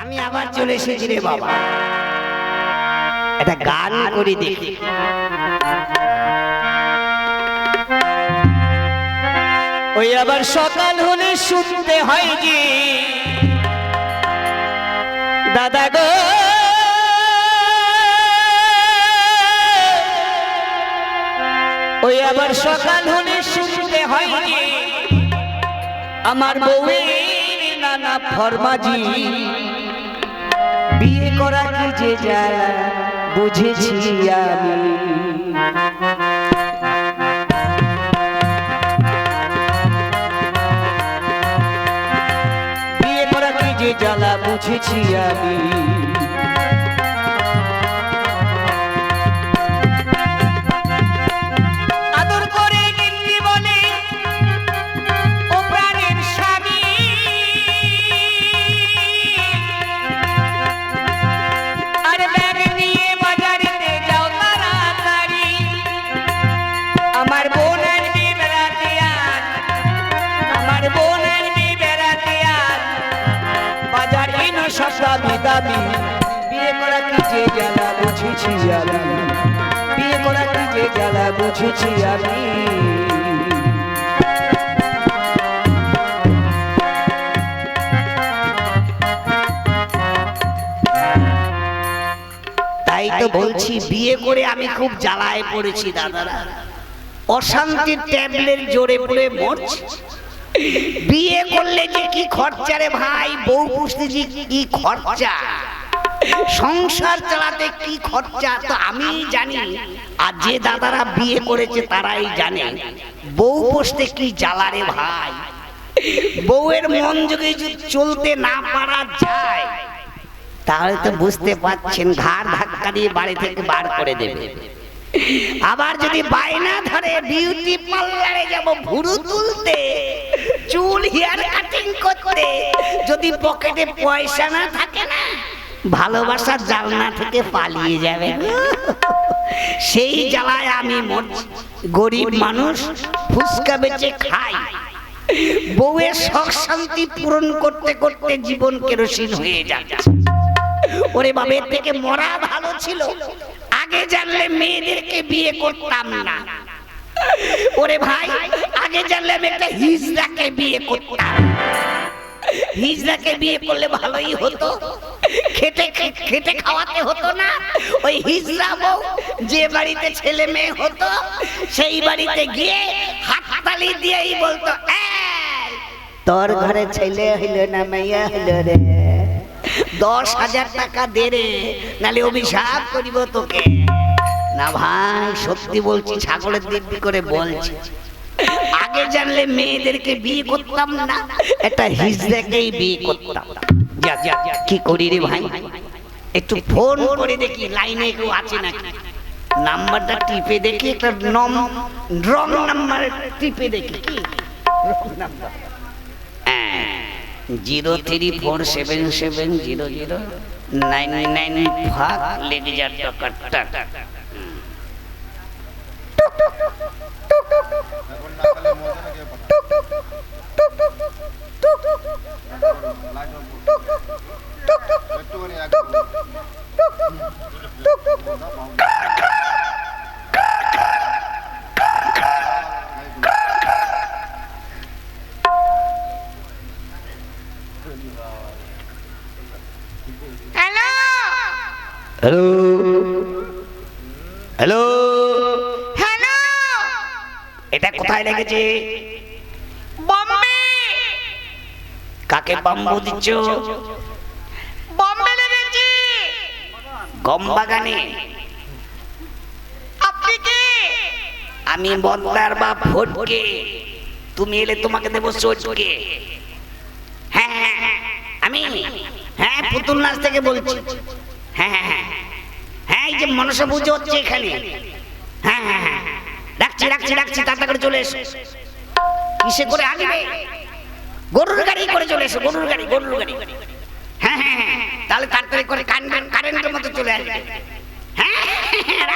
আমি আবার চলে এসেছি রে বাবা। একটা গান করি দেখি। ওই আবার সকাল হলে শুনতে হয় যে দাদা গো। ওই আবার সকাল হলে শুনতে হয় যে আমার বউয়ের নানা ফরমাজি। বিয়ে করা কি যে যায় বুঝেছি আমি। বিয়ে করা কি যে জ্বালা বুঝেছি আমি। বুঝেছি আমি বিয়ে করা কি যে জ্বালা বুঝেছি আমি তাই তো বলছি, বিয়ে করে আমি খুব জ্বালায় পড়েছি, দাদারা। অশান্তির ট্যাবলেট জোরে পড়ে মরছি। বিয়ে করলে যে কি খরচা রে ভাই, বউ পুষতে যে কি খরচা। সংসার চালাতে কি খরচা? তো আমি জানি। আর যে দাদারা বিয়ে করেছে তারাই জানে। বউ পুষতে কি জ্বালা রে ভাই? বউয়ের মন যদি চলতে না পারা যায়, তাহলে তো বুঝতে পাচ্ছেন ঘাড় ধাক্কা দিয়ে বাড়ি থেকে বার করে দেবে। আবার যদি বায়না ধরে বিউটি পার্লারে যাব ভুরু তুলতে, চুল হেয়ার কাটিং করতে, যদি পকেটে পয়সা না থাকে না ভালোবাসার জালনা থেকে পালিয়ে যাবে। সেই জ্বালায় আমি। গরিব মানুষ ফুচকা বেচে খাই বউয়ের শখ শান্তি পূরণ করতে করতে জীবন কেরোসিন হয়ে যাচ্ছে। ওরে বাবের থেকে মরা ভালো ছিল। আগে জানলে মেয়েদেরকে বিয়ে করতাম না। ওরে ভাই আগে জানলে আমি একটা হিজড়াকে বিয়ে করতাম। হিজড়াকে বিয়ে করলে ভালোই হতো। খেটে খে- খেটে খাওয়াতে হতো না। ওই হিজড়া বউ যে বাড়িতে ছেলে মেয়ে হতো, সেই বাড়িতে গিয়ে হাততালি দিয়েই বলতো তোর ঘরে ছেলে হইল না মেয়ে হইল রে? দশ হাজার টাকা দে রে, নালে অভিশাপ করিব তোকে। না ভাই, সত্যি বলছি, ছাগলের দিব্যি করে বলছি। আগে জানলে মেয়েদেরকে বিয়ে করতাম না। একটা হিজড়াকেই বিয়ে করতাম। কি করি রে ভাই? একটু ফোন করে দেখি, লাইনে কেউ আছে নাকি? নাম্বারটা টিপে দেখি, একটা নম, রং নাম্বার টিপে দেখি, কি? Wrong zero three four seven seven zero zero nine nine ভাগ লেগে যার টাকাটা হ্যালো কোথায় লেগেছে বম্বে! কাকে বাম্বু দিচ্ছ? বম্বে লেগেছি! গম বাগানে। আপনি কি? আমি বন্দার বা ফটকে তুমি এলে তোমাকে দেবো সোজকে। হ্যাঁ হ্যাঁ, হ্যাঁ, আমি হ্যাঁ পুতুল নাচ থেকে বলছি। হ্যাঁ হ্যাঁ হ্যাঁ হ্যাঁ এই যে মনসা পুজো হচ্ছে এখানে। হ্যাঁ হ্যাঁ হ্যাঁ। রাখছি রাখছি তাড়াতাড়ি চলে এসো। কিসে করে গরুর গাড়ি করে চলে এসো গরুর গাড়ি গরুর গাড়ি। হ্যাঁ হ্যাঁ হ্যাঁ তাহলে তাড়াতাড়ি করে কারেন্ট কারেন্টের মতো চলে আসবে। হ্যাঁ হ্যাঁ, হ্যাঁ,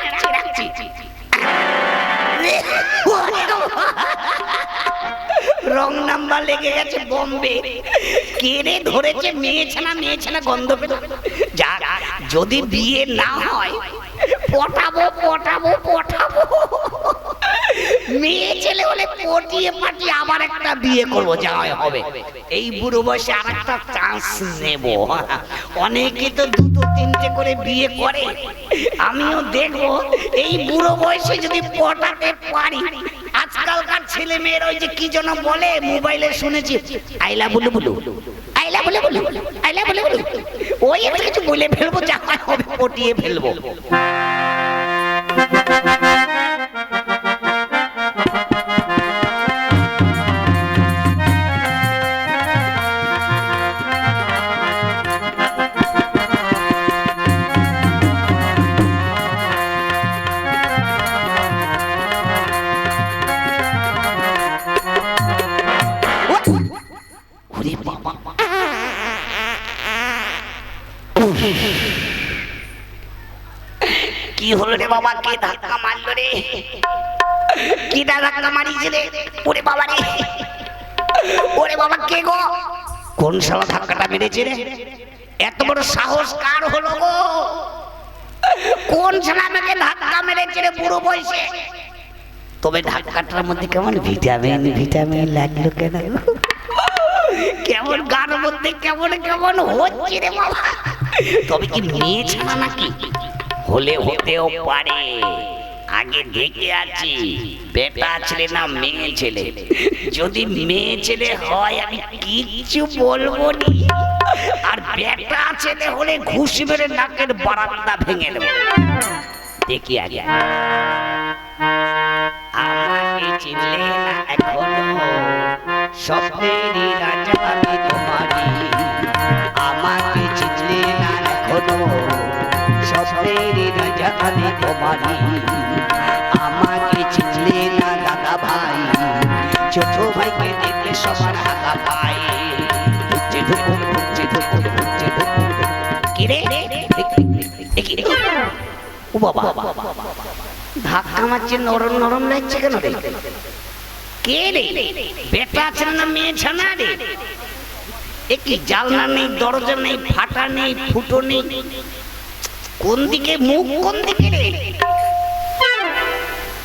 রং নাম্বার লেগে গেছে বোম্বে। কেড়ে ধরেছে? মেয়ে ছানা মেয়ে ছানা গন্ধ পেল যা যদি বিয়ে না হয় পটাবো পটাবো পটাবো। মেয়ে ছেলে হলে পটিয়ে পাটিয়ে আবার একটা বিয়ে করব, যা হয় হবে। এই বুড়ো বয়সে আর একটা চান্স নেব। অনেকে তো দুটো তিনটে করে বিয়ে করে। আমিও দেখব, এই বুড়ো বয়সে যদি পটাতে পারি। আজকালকার ছেলে মেয়ের ওই যে কি যেন বলে, মোবাইলে শুনেছি আইলা বুলু। বুলু আইলা বলে। বলু আইলা বলে বলু। ওই কিছু বলে ফেলব, যা হবে, পটিয়ে ফেলব। কি হলো রে বাবা? কে ধাক্কা মারলো রে? কি ধাক্কা মারিছে রে? ওরে বাবা রে। ওরে বাবা, কে গো? কোন শালা ধাক্কাটা মেরেছে রে? এত বড় সাহস কার হলো গো? কোন শালা আমাকে ধাক্কা মেরেছে রে বুড়ো বয়সে? তবে ধাক্কাটার মধ্যে কেমন ভিটামিন ভিটামিন লাগল কেন? কেমন গান মধ্যে কেমন কেমন হচ্ছে রে বাবা? তবে কি মেয়ে ছাড়া নাকি? হলে হতেও পারে। আগে দেখে আছি বেটা ছেলে না, মেয়ে ছেলে। যদি মেয়ে ছেলে হয়, আমি কিচ্ছু বলব নি। আর বেটা ছেলে হলে ঘুষ মেরে নাকের বারান্দা ভেঙে নেব দেখি আগে। আমাকে চিনলে না এখনও। স্বপ্নেরই রাজা আমি আমি তোমারই। আমাকে চিনলে না দাদা ভাই। ছোট ভাইকে দেখলে সবার হাতা পাই ঢুকছে ঢুকুন ঢুকছে ঢুকুন ঢুকছে ঢুকুন কিরে ধাক্কা মারছে, নরম নরম লাগছে কেন রে? কে রে? বেটা আছে না, মেয়ে ছানা রে? এ কি জালনা নেই, দরজা নেই, ফাটা নেই, ফুটো নেই? কোন দিকে মুখ, কোন দিকে রে?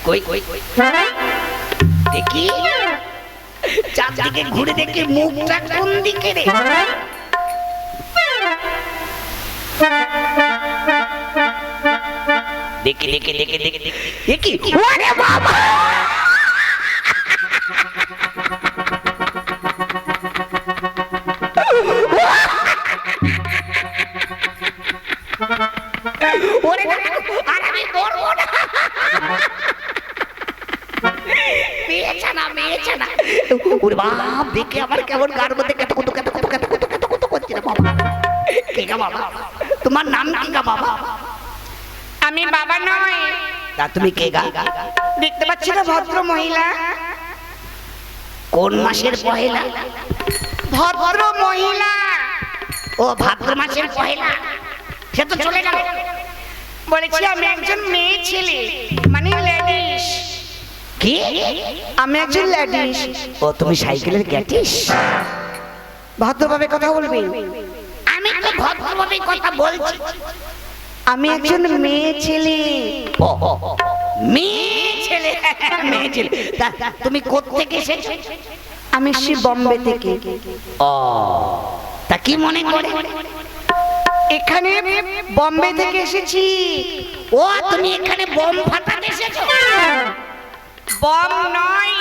কই কই কই? দেখি। চারদিকে ঘুরে দেখি মুখটা কোন দিকে রে? দেখি দেখি দেখি দেখি দেখি। দেখি বাবা! দেখে আমার কেমন গার মধ্যে কেত কত কেত কত কেত কত কেত কত করছে রে বাবা। কে গা বাবা? তোমার নাম কি গা বাবা? আমি বাবা নয় তা তুমি কে গা? দেখতে পাচ্ছি না ভদ্র মহিলা। কোন মাসের পহেলা? ভদ্র মহিলা। ও ভাদ্র মাসের পহেলা। সে তো চলে গেল। বলেছি আমি একজন মেয়ে ছেলে। মানে লেডিস কি? আমি একজন লেডিস ও তুমি সাইকেলের গ্যাটিস ভদ্রভাবে কথা বলবি? আমি তো ভদ্রভাবে কথা বলছি। আমি একজন মেয়ে ছেলে। মেয়ে ছেলে? মেয়ে ছেলে। তুমি কোত্থেকে এসেছ? আমি এসছি বম্বে থেকে। ও তা কি মনে করে? এখানে বম্বে থেকে এসেছি। ও তুমি এখানে বোম ফাটাতে এসেছ? বম নয়।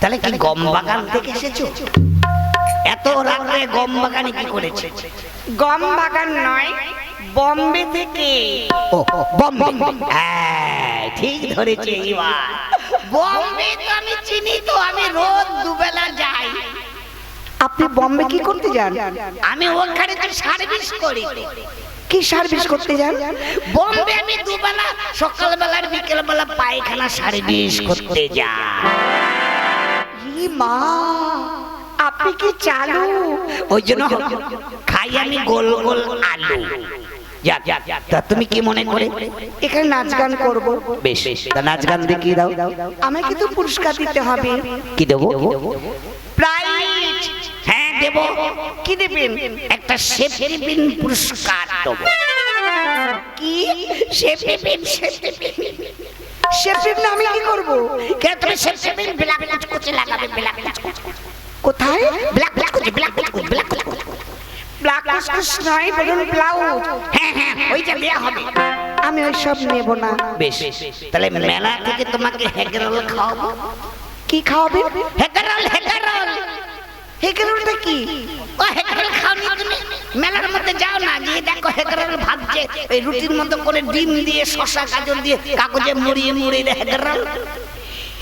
তাহলে কি গম বাগান থেকে এসেছ? এত রাত্রে গম বাগানে কি করেছে? গম বাগান নয় বম্বে থেকে। ও বম্বে। হ্যাঁ ঠিক ধরেছে এবার। বম্বে তো আমি চিনি তো আমি রোজ দুবেলা যাই। আপনি বম্বে কি করতে যান? আমি ওখানে তো সার্ভিস করি। কি সার্ভিস করতে যান? বম্বে আমি দুবেলা সকালবেলা আর বিকেলবেলা পায়খানা সার্ভিস করতে যাই। মা আপনি কি চালু? ওই জন্য খাই আমি গোল গোল আলু। যাক তুমি কি মনে করে? এখানে নাচ গান করব। বেশ নাচ গান দেখিয়ে দাও। আমাকে তো পুরস্কার দিতে হবে। কি দেবো? প্রাইজ হ্যাঁ দেব? কি দেবেন? একটা পুরস্কার দেবো। কি? আমি কি করব? কে তুমি সেফটি পিন ব্ল্যাক ব্ল্যাক করতে লাগাবে। ব্ল্যাক ব্ল্যাক কোথায় black black black black black black নয় বলুন ব্লাউজ। হ্যাঁ হ্যাঁ ওইটা দেয়া হবে। আমি ওই সব নেব না। বেশ তাহলে মেলা থেকে তোমাকে হেগরোল খাওয়াবো। কি খাওয়াবে? হেগরোল হেকেরোলটা কি? ও হেগরোল খাওনি তুমি? মেলার মধ্যে যাও না গিয়ে দেখো হেগরোল ভাজছে। ওই রুটির মতো করে ডিম দিয়ে শসা গাজর দিয়ে কাগজে মুড়িয়ে মুড়িয়ে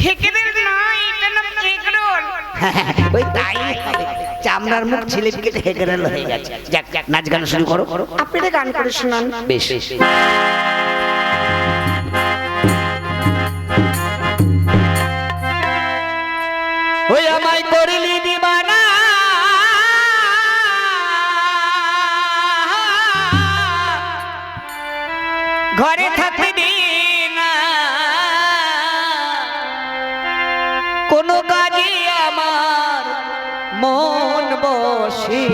হেকেরোল নয় এটা হেকেরোল ওই তাই হবে চামড়ার মুখ ছেলে কেটে হেগরোল হয়ে গেছে। যাক যাক নাচ গান শুরু করো। আপনারা গান করে শোনান। বেশ বেশ। কোনো কাজে আমার মন বসে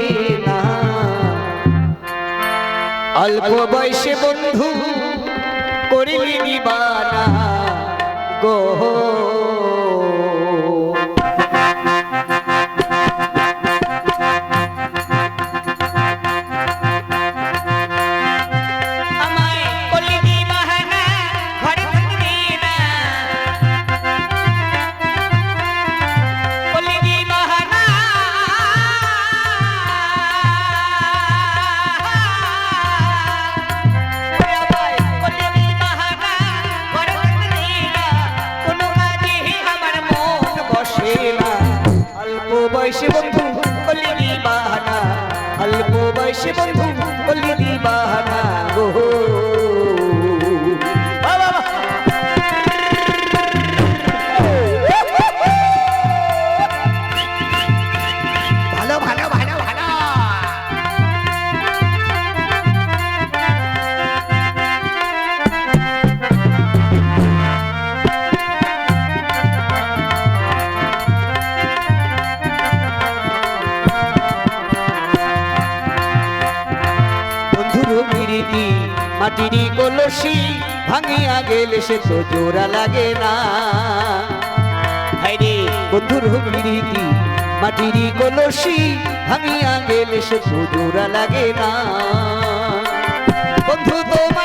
না। অল্প বয়সে বন্ধু করিলি নিবানা গো। মাটির কলসি ভাঙিয়া গেলে সে তো জোড়া লাগে না। হাইরে বন্ধুর বিরিতি মাটির কলসি ভাঙিয়া গেলে সে তো জোড়া লাগে না। বন্ধু তোমার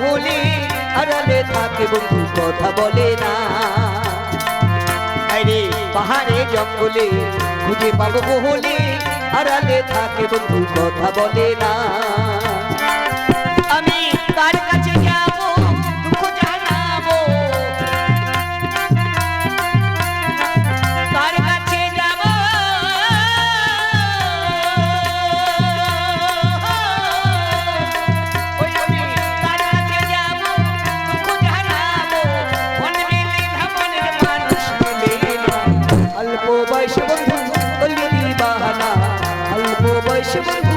বলে আড়ালে থাকে বন্ধু কথা বলে না। আরে পাহাড়ে, জঙ্গলে খুঁজে পাবো কোহলি আড়ালে থাকে বন্ধু কথা বলে না। বয়স বন্ধু করলি বাহানা। অল্প বয়স বন্ধু